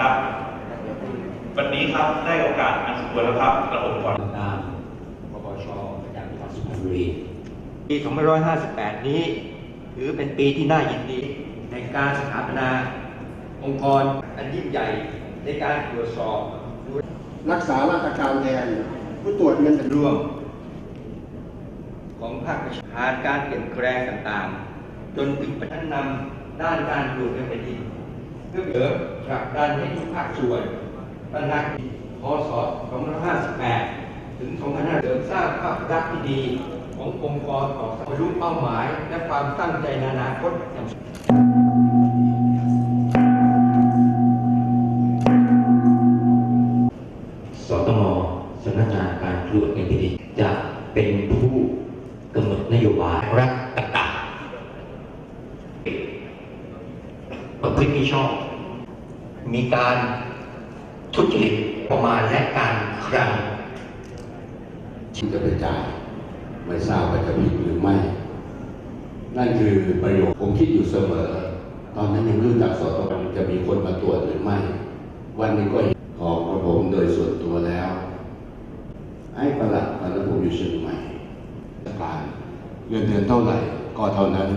ครับ วันนี้ครับได้โอกาสอันสมควรแล้วครับกระผมขอตามปปชประจำจังหวัดสุพรรณบุรีปี 2558 นี้ ถือเป็นปีที่น่ายินดี ในการสถาปนา องค์กรอันยิ่งใหญ่ในการตรวจสอบดูรักษาราชการแทนผู้ตรวจเงินแผ่นดินรวม ของภาคประชาผ่านการเปลี่ยนแปลงต่างๆ จนถึงพัฒนำด้านการปลูกในแผ่นดิน เพื่อเสริมผลักดันให้ทุกภาคส่วนตระหนักพศ2558 ถึง 2500เสริมสร้างภาพลักษณ์ที่ดี ขององค์กรต่อสบรรลุเป้าหมาย และความตั้งใจในอนาคตอย่างสตงสำนักงานการตรวจเงินแผ่นดินจะเป็นผู้กำหนดนโยบายรัฐต่างๆ ประพฤติมิชอบ มีการทุจริตประมาณและการคลังที่จะไปจ่ายไม่ทราบว่าจะผิดหรือไม่ นั่นคือประโยคผมคิดอยู่เสมอ ตอนนั้นยังรู้จักสตงจะมีคนมาตรวจหรือไม่ วันนี้ก็ของกระผมโดยส่วนตัวแล้วให้ประหลัดตอนนั้นผมอยู่เชียงใหม่การเงินเดือนเท่าไหร่ก็เท่านั้น